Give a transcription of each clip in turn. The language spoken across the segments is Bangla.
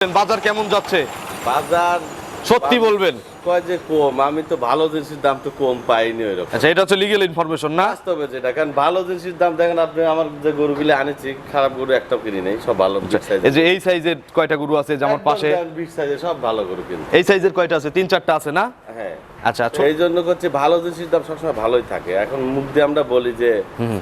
বাজার কেমন যাচ্ছে? বাজার সত্যি বলবেন। কয় যে কম আমি তো ভালো জিনিসের দাম তো কম পাইনি ওই আচ্ছা এটা হচ্ছে লিগেল ইনফরমেশন না? বাস্তবে যেটা কারণ ভালো জিনিসের দাম দেখেন আপনি আমার যে গরুগুলি আনেছি খারাপ গরু একটাও কিনি নেই সব ভালো এই যে এই সাইজের কয়টা গরু আছে যে আমার পাশে? সব ভালো গরু কিনি এই সাইজের কয়টা আছে? তিন চারটা আছে না? হ্যাঁ। আচ্ছা এই জন্য করছি ভালো জিনিসের দাম সবসময় ভালোই থাকে। এখন মুখ দিয়ে আমরা বলি যে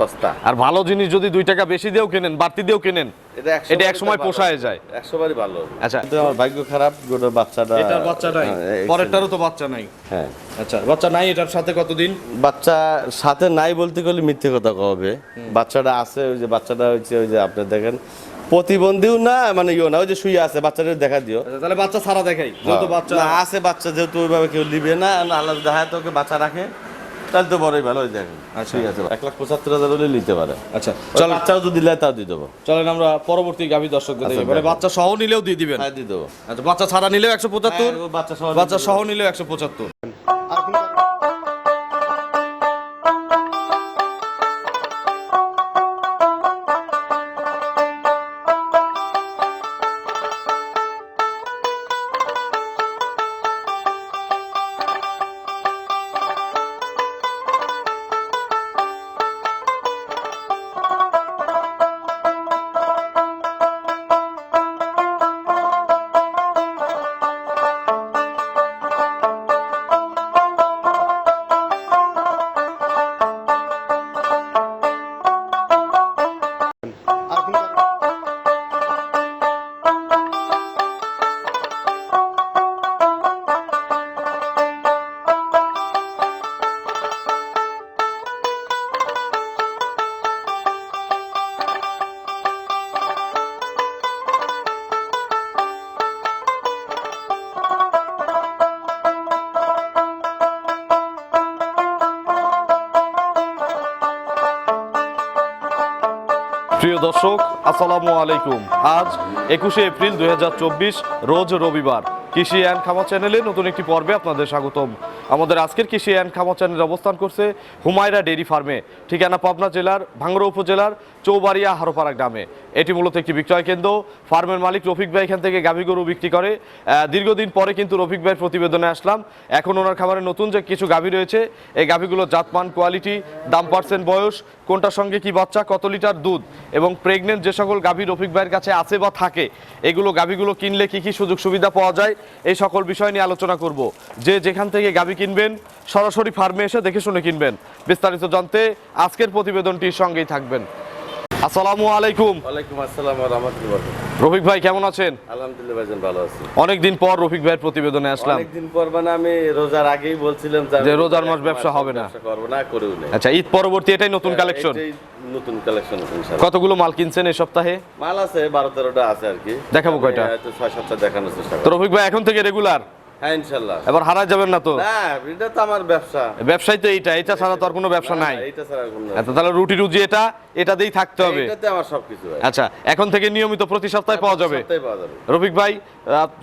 সস্তা। আর ভালো জিনিস যদি দুই টাকা বেশি দিয়েও কেনেন বাড়তি দিয়েও কেনেন এটা একশো এটা একসময় পোষায় যায়। একশো বারই ভালো। আচ্ছা। কিন্তু আমার ভাগ্য খারাপ গরুর বাচ্চাটা এটার বাচ্চা নাই। হ্যাঁ, পরেরটারও তো বাচ্চা নাই। হ্যাঁ। আচ্ছা বাচ্চা নাই এটার সাথে কতদিন? বাচ্চা সাথে নাই বলতে গেলে মিথ্যে কথা কবে? বাচ্চাটা আছে ওই যে বাচ্চাটা হচ্ছে ওই যে আপনি দেখেন প্রতিবন্ধীও না মানে ইও না ওই যে শুয়ে আছে বাচ্চাদের দেখা দিও। আচ্ছা, তাহলে বাচ্চা ছাড়া দেখাই যেহেতু বাচ্চা না আছে বাচ্চা যেহেতু ওইভাবে কেউ নিবে না আল্লাহ দেখা তোকে বাচ্চা রাখে তাহলে তো বড়ই ভালো ওই দেখেন আচ্ছা। ঠিক আছে এক লাখ পঁচাত্তর হাজার হলে নিতে পারে। আচ্ছা চল বাচ্চাও যদি দিলে তাও দিয়ে দেবো। চলেন আমরা পরবর্তী গাভী দর্শকদের দেখি। আচ্ছা, মানে বাচ্চা সহ নিলেও দিয়ে দিবেন। হ্যাঁ দিয়ে দেবো। আচ্ছা বাচ্চা ছাড়া নিলেও একশো পঁচাত্তর হ্যাঁ, বাচ্চা সহ বাচ্চা সহ নিলেও একশো পঁচাত্তর। দর্শক, আসসালামু আলাইকুম। আজ একুশে এপ্রিল দুই হাজার চব্বিশ, রোজ রবিবার। কৃষি অ্যান্ড খামার চ্যানেলে নতুন একটি পর্বে আপনাদের স্বাগতম। আমাদের আজকের কৃষি অ্যান্ড খামা চ্যানেল অবস্থান করছে হুমায়রা ডেইরি ফার্মে, ঠিকানা পাবনা জেলার ভাঙ্গড়া উপজেলার চৌবাড়িয়া হারোপাড়া গ্রামে। এটি মূলত একটি বিক্রয় কেন্দ্র। ফার্মের মালিক রফিক ভাই এখান থেকে গাভী গরু বিক্রি করে। দীর্ঘদিন পরে কিন্তু রফিক ভাইয়ের প্রতিবেদনে আসলাম। এখন ওনার খামারে নতুন যে কিছু গাভী রয়েছে, এই গাভীগুলোর জাতমান, কোয়ালিটি, দাম পার্সেন্ট বয়স, কোনটার সঙ্গে কি বাচ্চা, কত লিটার দুধ এবং প্রেগনেন্ট যে সকল গাভী রফিক ভাইয়ের কাছে আছে বা থাকে, এগুলো গাভীগুলো কিনলে কি কি সুযোগ সুবিধা পাওয়া যায়, এই সকল বিষয় নিয়ে আলোচনা করব। যে যেখান থেকে গাভী কিনবেন সরাসরি ফার্মে এসে দেখে শুনে কিনবেন। বিস্তারিত জানতে আজকের প্রতিবেদনটির সঙ্গেই থাকবেন। আসসালামু আলাইকুম। ওয়ালাইকুম আসসালাম রহমতুল্লাহ রফিক ভাই কেমন আছেন? আলহামদুলিল্লাহ ভাইজান ভালো আছি। অনেকদিন পর রফিক ভাইয়ের প্রতিবেদনে আসলাম। অনেকদিন পর মানে আমি রোজার আগেই বলছিলাম যে রোজার মাস ব্যবসা হবে না। করব না করেও নেই। আচ্ছা ঈদ পরবর্তী এটাই নতুন কালেকশন এটাই নতুন কালেকশন ইনশাআল্লাহ। কতগুলো মাল কিনছেন এই সপ্তাহে? মাল আছে বারো তেরোটা আছে আর কি। দেখাবো কয়টা? হয়তো ছয় সাতটা দেখানোর চেষ্টা তো রফিক ভাই এখন থেকে রেগুলার হ্যাঁ ইনশাল্লাহ। এবার হারায় যাবেন না তো? না এটা তো আমার ব্যবসা। ব্যবসায় তো এইটা এটা ছাড়া তো আর কোনো ব্যবসা নাই না, এইটা ছাড়া আর কোনো আচ্ছা তাহলে রুটি রুজি এটা এটাতেই থাকতে হবে। এইটাতে আমার সবকিছু আচ্ছা এখন থেকে নিয়মিত প্রতি সপ্তাহে পাওয়া যাবে। সপ্তাহে পাওয়া যাবে। রফিক ভাই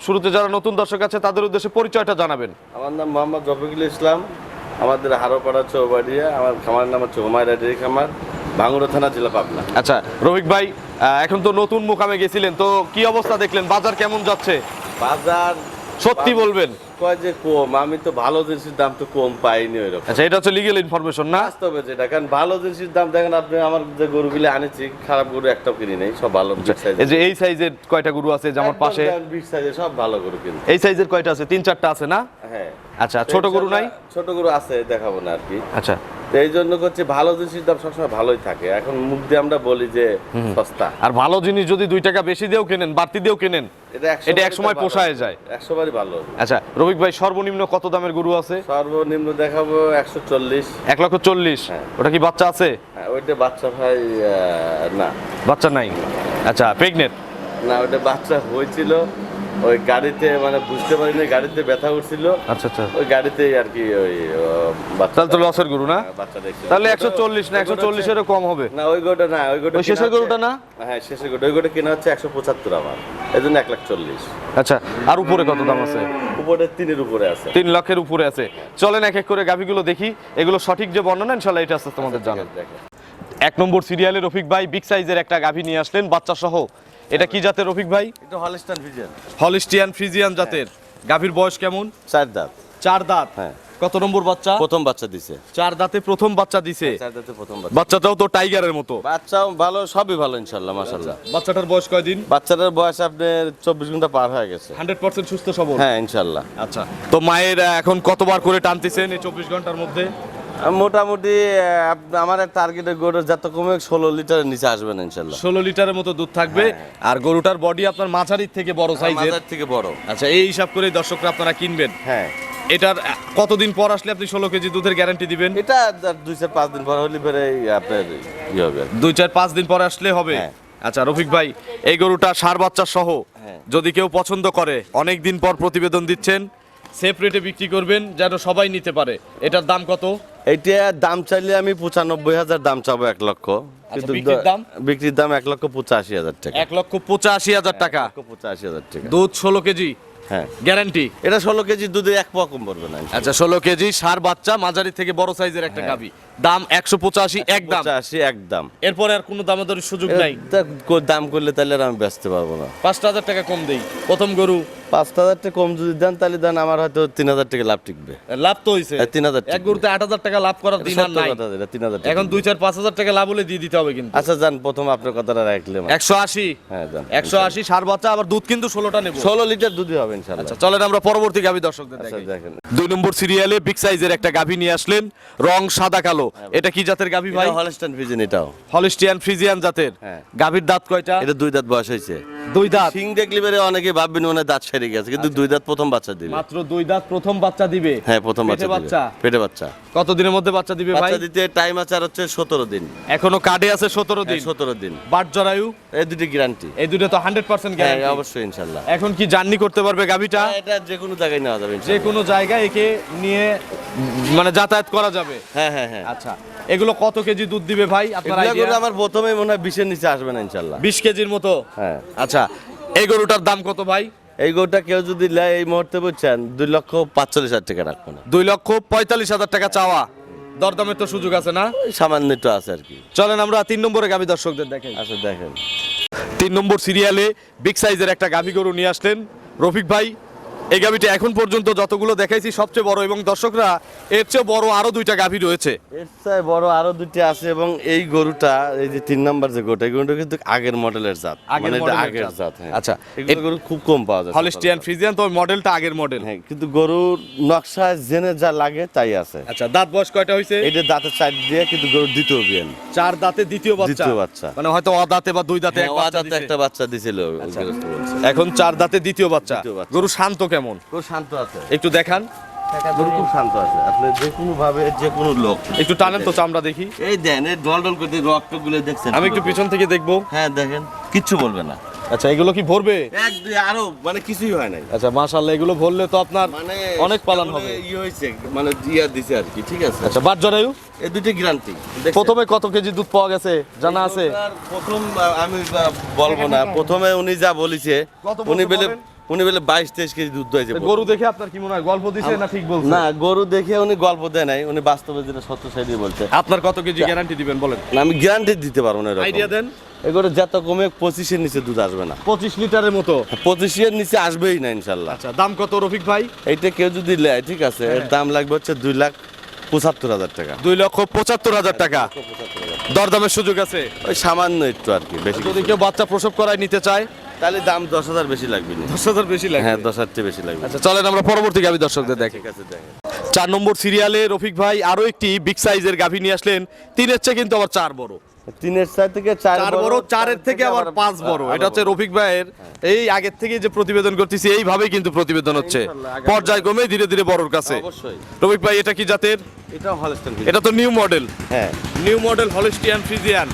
শুরুতে যারা নতুন দর্শক আছে তাদের উদ্দেশ্যে পরিচয়টা জানাবেন। আমার নাম মোহাম্মদ রফিকুল ইসলাম। আমাদের হারোপাড়া চৌবাড়িয়া আমার খামার নাম হচ্ছে হুমায়রা ডেরি খামার ভাঙুড়া থানা জেলা পাবনা। আচ্ছা রফিক ভাই এখন তো নতুন মুকামে গেছিলেন তো কি অবস্থা দেখলেন? বাজার কেমন যাচ্ছে? বাজার সত্যি বলবেন? কয় যে কম আমি তো ভালো জিনিসের দাম তো কম পাইনি ওই রকম আচ্ছা এটা হচ্ছে লিগেল ইনফরমেশন না? বাস্তবে যেটা কারণ ভালো জিনিসের দাম দেখেন আপনি আমার যে গরুগুলি আনেছি খারাপ গরু একটাও কিনি নেই সব ভালো big এই যে এই সাইজের কয়টা গরু আছে যে আমার পাশে? big size সব ভালো গরু কিনি। এই সাইজের কয়টা আছে? তিন চারটা আছে না? হ্যাঁ। আচ্ছা ছোট গরু নাই? ছোট গরু আছে দেখাবো না আর কি। আচ্ছা তো এই জন্য করছি ভালো জিনিসের দাম সবসময় ভালোই থাকে। এখন মুখ দিয়ে আমরা বলি যে সস্তা। আর ভালো জিনিস যদি দুই টাকা বেশি দিয়েও কেনেন বাড়তি দিয়েও কেনেন এটা এটা একসময় পোষায় যায়। একশো বারই ভালো। আচ্ছা রবিক ভাই সর্বনিম্ন কত দামের গরু আছে? সর্বনিম্ন দেখাবো একশো চল্লিশ। এক লক্ষ চল্লিশ। হ্যাঁ। ওটা কি বাচ্চা আছে? হ্যাঁ ওইটা বাচ্চা ভাই না। বাচ্চা নাই। আচ্ছা প্রেগনেন্ট না ওইটা বাচ্চা হয়েছিল। ওই গাড়িতে মানে বুঝতে পারিনি গাড়িতে ব্যথা উঠছিল আচ্ছা আচ্ছা। ওই গাড়িতে আর কি ওই বাচ্চা তাহলে তো লসের গরু না? বাচ্চা দেখছিল। তাহলে একশো চল্লিশ না একশো চল্লিশেরও কম হবে। না ওই গোটা না ওই গোটা শেষের গরুটা না? হ্যাঁ শেষের গোটা ওই গোটা কেনা হচ্ছে একশো পঁচাত্তর আমার। এই জন্য এক লাখ চল্লিশ। আচ্ছা আর উপরে কত দাম আছে? উপরে তিনের উপরে আছে। তিন লক্ষের উপরে আছে। চলেন এক এক করে গাভিগুলো দেখি। এগুলো সঠিক যে বর্ণনা ইনশাল্লাহ এটা আস্তে আস্তে আমাদের জানান দেখেন। এক নম্বর সিরিয়ালে রফিক ভাই বিগ সাইজের একটা গাভী নিয়ে আসলেন বাচ্চা সহ এটা কি জাতের রফিক ভাই? এটা হলস্টান ভিজন হলিস্টিয়ান ফ্রিজিয়ান জাতের। গাভীর বয়স কেমন? চার দাঁত। চার দাঁত? হ্যাঁ। কত নম্বর বাচ্চা? প্রথম বাচ্চা দিছে। চার দাঁতে প্রথম বাচ্চা দিছে। চার দাঁতে প্রথম বাচ্চা। বাচ্চাটাও তো টাইগারের মতো। বাচ্চাও ভালো সবই ভালো ইনশাল্লাহ মাশাল্লাহ বাচ্চাটার বয়স কয়দিন? বাচ্চাটার বয়স আপনার চব্বিশ ঘণ্টা পার হয়ে গেছে। হান্ড্রেড পার্সেন্ট সুস্থ সবল। হ্যাঁ ইনশাল্লাহ আচ্ছা তো মায়ের এখন কতবার করে টানতেছেন এই চব্বিশ ঘণ্টার মধ্যে? মোটামুটি আমার টার্গেটের গরুর যত কমে ষোলো লিটারের নিচে আসবেন ইনশাল্লাহ। ষোলো লিটারের মতো দুধ থাকবে। আর গরুটার বডি আপনার মাঝারির থেকে বড় সাইজের থেকে বড়। আচ্ছা এই হিসাব করে দর্শকরা আপনারা কিনবেন। হ্যাঁ। এটার কতদিন পর আসলে আপনি ষোলো কেজি দুধের গ্যারান্টি দিবেন? এটা দুই চার পাঁচ দিন পর হলে পরে আপনার ই হবে দুই চার পাঁচ দিন পর আসলে হবে? হ্যাঁ। আচ্ছা রফিক ভাই এই গরুটা সার বাচ্চা সহ হ্যাঁ। যদি কেউ পছন্দ করে অনেক দিন পর প্রতিবেদন দিচ্ছেন। সেফ রেটে বিক্রি করবেন যেন সবাই নিতে পারে। এটার দাম কত? এটা দাম চাইলে আমি পঁচানব্বই হাজার দাম চাবো এক লক্ষ। কিন্তু আচ্ছা, বিক্রির দাম? বিক্রির দাম এক লক্ষ পঁচাশি হাজার টাকা। এক লক্ষ পঁচাশি হাজার টাকা। পঁচাশি হাজার টাকা। দুধ ষোলো কেজি। হ্যাঁ। গ্যারান্টি। এটা ষোলো কেজি দুধে এক পোয়া কম পড়বে না আচ্ছা ষোলো কেজি সার বাচ্চা মাঝারি থেকে বড় সাইজের একটা হ্যাঁ। গাভি। দাম একশো পঁচাশি এক দাম। পঁচাশি একদম এরপরে আর কোনো সুযোগ নাই। দাম করলে তাহলে আর আমি বেচতে পারব না। পাঁচটা হাজার টাকা কম দেই। প্রথম গরু। পাঁচ হাজার টাকা কম যদি দেন তাহলে দেন আমার হয়তো তিন হাজার টাকা লাভ টিকবে। লাভ তো হয়েছে হ্যাঁ, তিন হাজার এক গরুতে আট হাজার টাকা লাভ করার দিন আর নাই। তিন হাজার এখন দুই চার পাঁচ হাজার টাকা লাভ হলে দিয়ে দিতে হবে কিন্তু। আচ্ছা যান প্রথম আপনার কথাটা রাখলে একশো আশি। হ্যাঁ যান একশো আশি সার বাচ্চা আবার দুধ কিন্তু ষোলোটা নেব। ষোলো লিটার দুধই হবে। ইনশাল্লাহ আচ্ছা চলেন আমরা পরবর্তী গাভী দর্শকদের আচ্ছা দেখেন। দুই নম্বর সিরিয়ালে বিগ সাইজের একটা গাভী নিয়ে আসলেন রং সাদা কালো। এটা কি জাতের গাভী ভাই? হলস্টাইন ফ্রিজিন এটাও। হলিস্টিয়ান ফ্রিজিয়ান জাতের। হ্যাঁ। গাভীর দাঁত কয়টা? এটা দুই দাঁত বয়স হয়েছে। দুই দাঁত। সিং দেখলে বেরে অনেকে ভাববেন মনে দাঁত সেরে গেছে কিন্তু দুই দাঁত প্রথম বাচ্চা দিবে। মাত্র দুই দাঁত প্রথম বাচ্চা দিবে? হ্যাঁ প্রথম বাচ্চা বাচ্চা? পেটে বাচ্চা। কত দিনের মধ্যে বাচ্চা দিবে ভাই? বাচ্চা দিতে টাইম আছে আর হচ্ছে সতেরো দিন। এখনও কার্ডে আছে সতেরো দিন? সতেরো দিন। বাট জরায়ু? এই দুটি গ্যারান্টি এই দুটো তো হান্ড্রেড পার্সেন্ট হ্যাঁ অবশ্যই ইনশাল্লাহ এখন কি জার্নি করতে পারবে গাভীটা? হ্যাঁ, এটা যে কোনো জায়গায় নেওয়া যাবে যে কোনো জায়গায় একে নিয়ে মানে যাতায়াত করা যাবে? হ্যাঁ হ্যাঁ হ্যাঁ। আচ্ছা। এগুলো কত কেজি দুধ দিবে ভাই? আপনার? আমার প্রথমে মনে হয় বিশের নিচে আসবে না ইনশাল্লাহ। বিশ কেজির মতো? হ্যাঁ। আচ্ছা এই গরুটার দাম কত ভাই? এই গরুটা কেউ যদি নেয় এই মুহূর্তে বুঝছেন দুই লক্ষ পাঁচচল্লিশ হাজার টাকা রাখব না। দুই লক্ষ পঁয়তাল্লিশ হাজার টাকা চাওয়া। দরদামের তো সুযোগ আছে না? সামান্য একটু আছে আর কি। চলেন আমরা তিন নম্বরে গাভী দর্শকদের দেখাই। আচ্ছা দেখেন। তিন নম্বর সিরিয়ালে বিগ সাইজের একটা গাভী গরু নিয়ে আসলেন। রফিক ভাই এই গাভীটা এখন পর্যন্ত যতগুলো দেখাইছি সবচেয়ে বড়। এবং দর্শকরা এর চেয়ে বড় আরও দুইটা গাভী রয়েছে। এর চেয়ে বড় আরও দুটি আছে এবং এই গরুটা এই যে তিন নাম্বার যে গরুটা গরুটা কিন্তু আগের মডেলের জাত। মানে এটা আগের জাত। হ্যাঁ। আচ্ছা, এগুলো গরু খুব কম পাওয়া যায় হলিস্টিয়ান ফ্রিজিয়ান তো মডেলটা আগের মডেল। হ্যাঁ কিন্তু গরুর নকশায় জেনে যা লাগে তাই আছে। আচ্ছা দাঁত বয়স কয়টা হয়েছে এটা দাঁতের চার দিয়ে কিন্তু গরুর দ্বিতীয় বিয়ান। চার দাঁতে দ্বিতীয় বাচ্চা? দ্বিতীয় বাচ্চা। মানে হয়তো অ দাঁতে বা দুই দাঁতে এক হ্যাঁ, বাচ্চা দাঁতে একটা বাচ্চা দিছিল বলছে। এখন চার দাঁতে দ্বিতীয় বাচ্চা। গরু শান্ত কেমন? গরু শান্ত আছে। একটু দেখান। গরু খুব শান্ত আছে। আপনি যে কোনো ভাবে যে কোনো লোক। একটু টানেন তো চামড়া দেখি। এই দেন এই ডল ডল করতে রক্তগুলো দেখছেন। আমি একটু পিছন থেকে দেখব। হ্যাঁ দেখেন। কিচ্ছু বলবে না। আচ্ছা এগুলো কি ভরবে? এক দুই আরও মানে কিছুই হয় নাই। আচ্ছা মাশাআল্লাহ এগুলো ভরলে তো আপনার মানে অনেক পালন হবে। ইয়ে হয়েছে মানে ইয়া দিছে আর কি ঠিক আছে। আচ্ছা বাদ জরায়ু। এই দুটি গ্যারান্টি প্রথমে কত কেজি দুধ পাওয়া গেছে? জানা আছে। প্রথম আমি বলব না। প্রথমে উনি যা বলেছে উনি বেলে? উনি বেলে বাইশ তেইশ কেজি দুধ দইছে গরু দেখে আপনার কি মনে হয় গল্প দিছে না ঠিক বলছে? না গরু দেখে উনি গল্প দেয় নাই উনি বাস্তবে যেটা সত্য সেটাই বলছে। আপনার কত কেজি গ্যারান্টি দিবেন বলেন? না, আমি গ্যারান্টি দিতে পারব না আইডিয়া দেন। এগুলো যত কমে পঁচিশের নিচে দুধ আসবে না। পঁচিশ লিটারের মতো? পঁচিশের নিচে আসবেই না ইনশাল্লাহ। আচ্ছা দাম কত রফিক ভাই? এইটা কেউ যদি নেয় ঠিক আছে এর দাম লাগবে হচ্ছে দুই লাখ পঁচাত্তর হাজার টাকা। দুই লক্ষ পঁচাত্তর হাজার টাকা। দরদামের সুযোগ আছে? ওই সামান্য একটু আর কি বেশি যদি কেউ বাচ্চা প্রসব করায় নিতে চায়? তাহলে দাম দশ হাজার বেশি লাগবে দশ হাজার বেশি লাগে হ্যাঁ দশ হাজার চেয়ে বেশি লাগবে। আচ্ছা চলেন আমরা পরবর্তী গাভী দর্শকদের দেখি। ঠিক আছে দেখেন। চার নম্বর সিরিয়ালে রফিক ভাই আরও একটি বিগ সাইজের গাভী নিয়ে আসলেন। তিনের চেয়ে কিন্তু আবার চার বড়। তিনের চার থেকে চার বড় চারের থেকে আবার পাঁচ বড়। এটা হচ্ছে রফিক ভাইয়ের এই আগের থেকে যে প্রতিবেদন করতেছি এইভাবেই কিন্তু প্রতিবেদন হচ্ছে। পর্যায়ক্রমে ধীরে ধীরে বড়র কাছে। রফিক ভাই এটা কি জাতের? এটাও হলস্টাইন এটা তো নিউ মডেল হ্যাঁ। নিউ মডেল হলিস্টিয়ান ফ্রিজিয়ান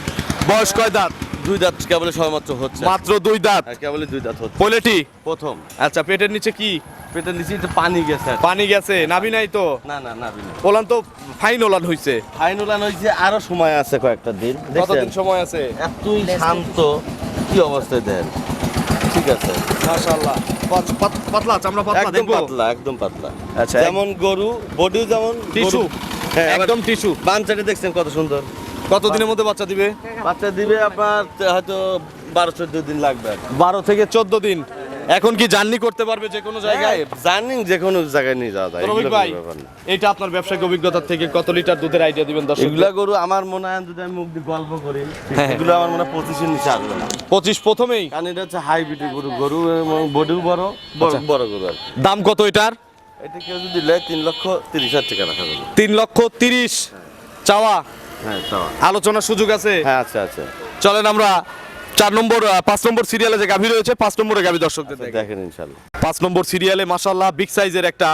বয়স কয় দাঁত? দুই দাঁত কেবল সবেমাত্র হচ্ছে। মাত্র দুই দাঁত। আর কেবলই দুই দাঁত হচ্ছে। পোলেটি প্রথম। আচ্ছা পেটের নিচে কি? পেটের নিচে পানি গেছে। পানি গেছে নাবি নাই তো? না না না বিনা ওলান তো ফাইন ওলান হইছে। ফাইনাল হয়েছে আরও সময় আছে কয়েকটা দিন কতদিন সময় আছে? এতই শান্ত। কি অবস্থায় দেন? ঠিক আছে। মাশাআল্লাহ। পাত- পাত- পাতলা চামড়া পাতলা একদম পাতলা একদম পাতলা। আচ্ছা, যেমন গরু বডিও যেমন টিস্যু? হ্যাঁ একদম একদম টিস্যু। বাম সাইডে দেখছেন কত সুন্দর। কতদিনের মধ্যে বাচ্চা দিবে? বাচ্চা দিবে আপনার হয়তো বারো চোদ্দ দিন লাগবে বারো থেকে চোদ্দ দিন। এখন কি জার্নি করতে পারবে যে কোনো জায়গায়? জার্নি যে কোনো জায়গায় নিয়ে যাওয়া যায় এগুলো ভাই। এটা আপনার ব্যবসায়িক অভিজ্ঞতা থেকে কত লিটার দুধের আইডিয়া দিবেন দর্শক এগুলা গরু আমার মনে হয় যদি আমি মুখ দিয়ে গল্প করি হ্যাঁ। এগুলো আমার মনে হয় পঁচিশের নিচে আসবে না। পঁচিশ প্রথমেই? কারণ এটা হচ্ছে হাইব্রিড গরু গরু এবং বডিও বড় বড় বড় গরু আর দাম কত এটার? এটা কেউ যদি নেয় তিন লক্ষ তিরিশ হাজার টাকা রাখা যাবে। তিন লক্ষ তিরিশ। হ্যাঁ চাওয়া? আলোচনার সুযোগ আছে? হ্যাঁ আচ্ছা আচ্ছা চলেন আমরা চার নম্বর পাঁচ নম্বর সিরিয়ালে যে গাভী রয়েছে পাঁচ নম্বরে গাভী দর্শকদের দেখেন। ইনশাল্লাহ। পাঁচ নম্বর সিরিয়ালে মাসাল্লাহ বিগ সাইজের একটা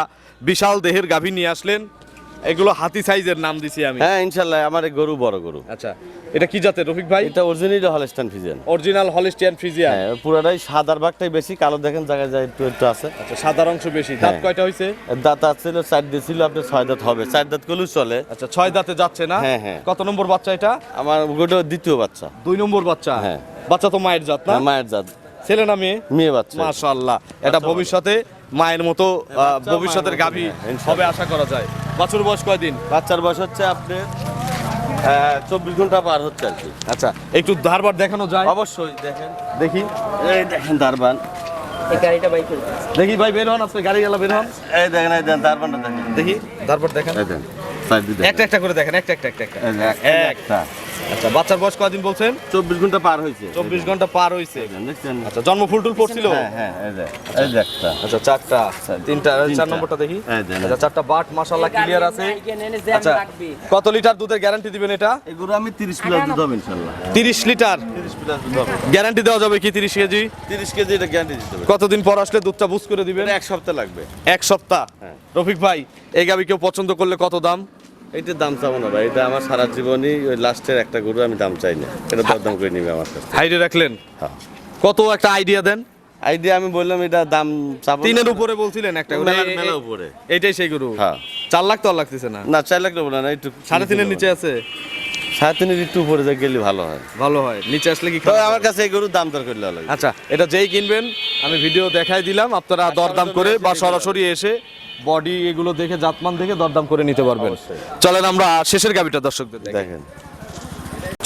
বিশাল দেহের গাভী নিয়ে আসলেন। এগুলো হাতি সাইজের নাম দিছি আমি। হ্যাঁ ইনশাল্লাহ আমার এই গরু বড় গরু। আচ্ছা এটা কি জাতের রফিক ভাই? এটা original Holstein Friesian original Holstein Friesian হ্যাঁ পুরাটাই সাদার ভাগটাই বেশি কালো দেখেন জায়গায় যায় একটু একটু আছে। আচ্ছা সাদার অংশ বেশি। দাঁত হ্যাঁ। কয়টা হয়েছে এর দাঁত ছিল চার ছিল আপনার ছয় দাঁত হবে। চার দাঁত করলেও চলে। আচ্ছা ছয় দাঁতে যাচ্ছে না? হ্যাঁ, হ্যাঁ। কত নম্বর বাচ্চা এটা? আমার গোটা দ্বিতীয় বাচ্চা। দুই নম্বর বাচ্চা? হ্যাঁ। বাচ্চা তো মায়ের জাত না? হ্যাঁ, মায়ের জাত। ছেলে না মেয়ে? মেয়ে বাচ্চা। মাশাআল্লাহ। এটা ভবিষ্যতে মায়ের মতো ভবিষ্যতের গাভী হ্যাঁ, হবে আশা করা যায়। বাছুর বয়স কয়দিন? বাচ্চার বয়স হচ্ছে আপনার চব্বিশ ঘণ্টা পার হচ্ছে আর কি। আচ্ছা একটু ধারবার দেখানো যায়? অবশ্যই দেখেন দেখি। এই দেখেন ধারবান। দেখি ভাই বের হন আপনি গাড়ি গেলা বের হন। এই দেখেন এই দেখেন দারবানটা দেখেন। দেখি। ধারবার দেখেন। একটা একটা করে দেখেন একটা একটা একটা একটা। আচ্ছা বাচ্চার বয়স কয়দিন বলছেন? চব্বিশ ঘণ্টা পার হয়েছে। চব্বিশ ঘণ্টা পার হয়েছে। আচ্ছা জন্ম ফুল টুল পড়ছিল? হ্যাঁ হ্যাঁ আচ্ছা চারটা। তিনটা চার নম্বরটা দেখি। আচ্ছা চারটা বাট মাশাআল্লাহ ক্লিয়ার আছে। আচ্ছা কত লিটার দুধের গ্যারান্টি দিবেন এটা? এগুলো আমি তিরিশ প্লাস দুধ হবে ইনশাল্লাহ 30 লিটার? তিরিশ দুধ হবে গ্যারান্টি দেওয়া যাবে কি 30 কেজি? তিরিশ কেজি এটা গ্যারান্টি দিতে হবে। কতদিন পর আসলে দুধটা বুঝ করে দিবেন? এক সপ্তাহ লাগবে। এক সপ্তাহ? হ্যাঁ। রফিক ভাই এই গাবি কেউ পছন্দ করলে কত দাম? এইটার দাম চাবো না ভাই এটা আমার সারা জীবনই ওই লাস্টের একটা গরু আমি দাম চাই না। এটা দরদাম করে নিবে আমার কাছে হাইডে রাখলেন? হ্যাঁ। কত একটা আইডিয়া দেন? আইডিয়া আমি বললাম এটা দাম চাবো না। তিনের উপরে বলছিলেন একটা করে। মেলা- এ- উপরে। এইটাই সেই গরু। হ্যাঁ। চার লাখ তো আর লাগতেছে না। না চার লাখ নেব না একটু সাড়ে তিনের নিচে আছে? সাড়ে তিনের একটু উপরে যা গেলে ভালো হয়। ভালো হয়। নিচে আসলে কি আমার কাছে এই গরুর দাম দর করলে লাগে আচ্ছা এটা যেই কিনবেন আমি ভিডিও দেখাই দিলাম আপনারা দরদাম করে বা সরাসরি এসে বডি এগুলো দেখে জাতমান দেখে দরদাম করে নিতে পারবেন। চলেন আমরা শেষের গাভিটা দর্শকদের দেখেন।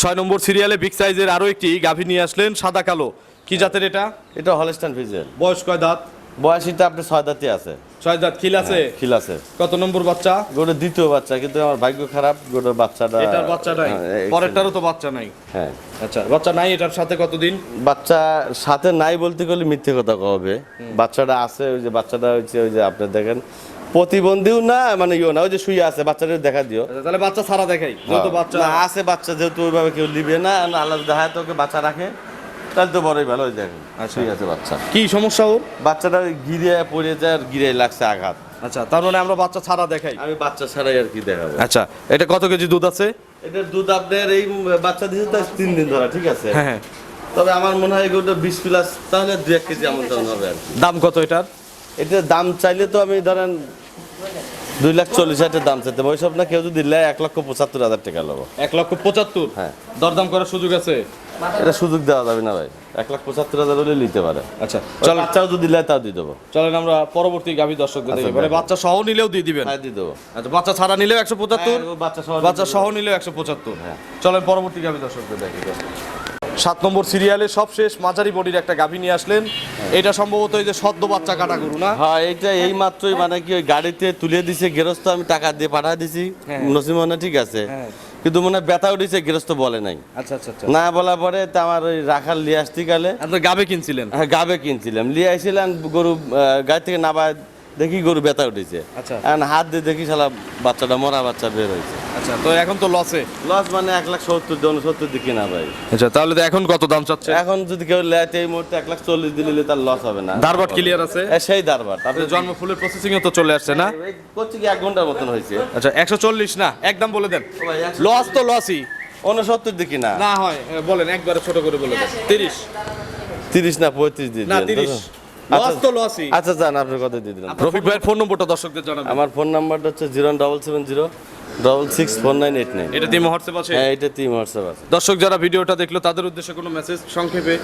ছয় নম্বর সিরিয়ালে বিগ সাইজের আরও একটি গাভী নিয়ে আসলেন সাদা কালো। কি জাতের এটা? এটা হলস্টান ফিজের বয়স কয় দাঁত? বয়সীটা আপনার ছয় দাঁতই আছে। ছয় দাঁত খিল আছে? খিল আছে। কত নম্বর বাচ্চা? গরুর দ্বিতীয় বাচ্চা কিন্তু আমার ভাগ্য খারাপ গরুর বাচ্চাটা এটার বাচ্চা নাই। হ্যাঁ, পরেরটারও তো বাচ্চা নাই। হ্যাঁ। আচ্ছা বাচ্চা নাই এটার সাথে কতদিন? বাচ্চা সাথে নাই বলতে গেলে মিথ্যে কথা হবে। বাচ্চাটা আছে ওই যে বাচ্চাটা হচ্ছে ওই যে আপনি দেখেন প্রতিবন্ধীও না মানে ইও না ওই যে শুয়ে আছে বাচ্চাটা দেখা দিও। আচ্ছা, তাহলে বাচ্চা ছাড়া দেখাই যেহেতু বাচ্চা আছে বাচ্চা যেহেতু ওইভাবে কেউ নিবে না আল্লাহ দেখা তোকে বাচ্চা রাখে তাহলে তো বড়ই ভালো ওই দেখেন আচ্ছা। শুয়ে আছে বাচ্চা। কি সমস্যা ওর? বাচ্চাটা গিরে পড়ে যায় আর গিরে লাগছে আঘাত। আচ্ছা তার মানে আমরা বাচ্চা ছাড়া দেখাই। আমি বাচ্চা ছাড়াই আর কি দেখাবো। আচ্ছা এটা কত কেজি দুধ আছে? এটার দুধ আপনার এই বাচ্চা দিয়েছে তার তিন দিন ধরা ঠিক আছে? হ্যাঁ হ্যাঁ। তবে আমার মনে হয় এগুলো বিশ প্লাস তাহলে দু এক কেজি তেমন হবে আর দাম কত এটার? এটার দাম চাইলে তো আমি ধরেন দুই লাখ চল্লিশ হাজার দাম চাইতে ওই সব না কেউ যদি এক লক্ষ পঁচাত্তর হাজার টাকা নেব এক লক্ষ পঁচাত্তর? হ্যাঁ। দরদাম করার সুযোগ আছে? এটা সুযোগ দেওয়া যাবে না ভাই। এক লাখ পঁচাত্তর হাজার হলে নিতে পারে। আচ্ছা চল বাচ্চাও যদি নেয় তাও দিয়ে দেবো। চলেন আমরা পরবর্তী গাভী দর্শকদের দেখি। আচ্ছা, মানে বাচ্চা সহ নিলেও দিয়ে দিবেন। হ্যাঁ দিয়ে দেবো। আচ্ছা বাচ্চা ছাড়া নিলেও একশো পঁচাত্তর হ্যাঁ, বাচ্চা সহ বাচ্চা সহ নিলেও একশো পঁচাত্তর। হ্যাঁ। চলেন পরবর্তী গাভী দর্শকদের দেখি। সাত নম্বর সিরিয়ালে সবশেষ মাঝারি বডির একটা গাভী নিয়ে আসলেন। এটা সম্ভবত এই যে সদ্য বাচ্চা কাটা গরু না? হ্যাঁ এইটা এই মাত্রই মানে কি ওই গাড়িতে তুলে দিছে গৃহস্থ আমি টাকা দিয়ে পাঠা দিছি। হ্যাঁ। নসিমনে ঠিক আছে। হ্যাঁ। কিন্তু মনে হয় ব্যথা উঠেছে গৃহস্থ বলে নাই। আচ্ছা আচ্ছা আচ্ছা। না বলা পরে তা আমার ওই রাখাল লিয়ে আসতে গেলে আপনি গাবে কিনছিলেন? হ্যাঁ গাবে কিনছিলাম। লিয়ে আসছিলাম গরু গাড়ি থেকে নাবা দেখি গরু ব্যথা উঠেছে। আচ্ছা। এখন হাত দিয়ে দেখি শালা বাচ্চাটা মরা বাচ্চা বের হয়েছে। আচ্ছা তো এখন তো লসে লস মানে এক লাখ সত্তর জন সত্তর দিকে না ভাই। আচ্ছা তাহলে তো এখন কত দাম চাচ্ছে এখন যদি কেউ লেট এই মুহূর্তে এক লাখ চল্লিশ দিলে তার লস হবে না। ধারবাট ক্লিয়ার আছে? সেই দারবার তারপরে জন্ম ফুলের প্রসেসিং তো চলে আসছে না? করছে কি এক ঘণ্টার মতন হয়েছে। আচ্ছা একশো চল্লিশ না? একদম বলে দেন। লস তো লসই উনসত্তর দিকে না না হয় বলেন একবারে ছোট করে বলে দেন। তিরিশ। তিরিশ না পঁয়ত্রিশ দিন না তিরিশ? লস তো লসই আচ্ছা যান আপনার কথা দিয়ে দিলাম রফিক ভাইয়ের ফোন নম্বরটা দর্শকদের জানাবেন। আমার ফোন নাম্বারটা হচ্ছে zero double seven zero double six four nine eight nine. এটা দিয়ে হোয়াটসঅ্যাপ আছে? হ্যাঁ এটা তিন হোয়াটসঅ্যাপ আছে। দর্শক যারা ভিডিওটা দেখল তাদের উদ্দেশ্যে কোনো মেসেজ সংক্ষেপে।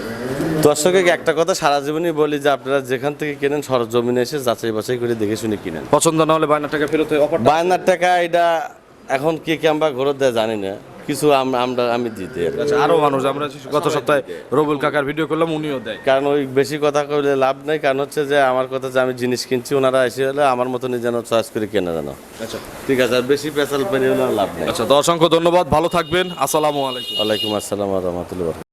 দর্শকে একটা কথা সারা জীবনই বলি যে আপনারা যেখান থেকে কেনেন সরজমিনে এসে যাচাই বাছাই করে দেখে শুনে কিনেন। পছন্দ না হলে বায়না টাকা ফেরত অফার বায়ান্নার টাকা এটা এখন কে কে আমরা ঘর দেয় জানি না। কিছু আমরা আমি আর কি। আচ্ছা আরও মানুষ আমরা গত সপ্তাহে রবুল কাকার ভিডিও করলাম উনিও দেয়। কারণ ওই বেশি কথা কইলে লাভ নেই কারণ হচ্ছে যে আমার কথা যে আমি জিনিস কিনছি ওনারা এসে হলে আমার মতনই যেন চয়েস করে কেনা যেন। আচ্ছা। ঠিক আছে আর বেশি পেশাল পেরে হলে লাভ নেই। আচ্ছা তো অসংখ্য ধন্যবাদ ভালো থাকবেন আসসালামু আলাইকুম। ওয়ালাইকুম আসসালাম রহমতুল্লাহ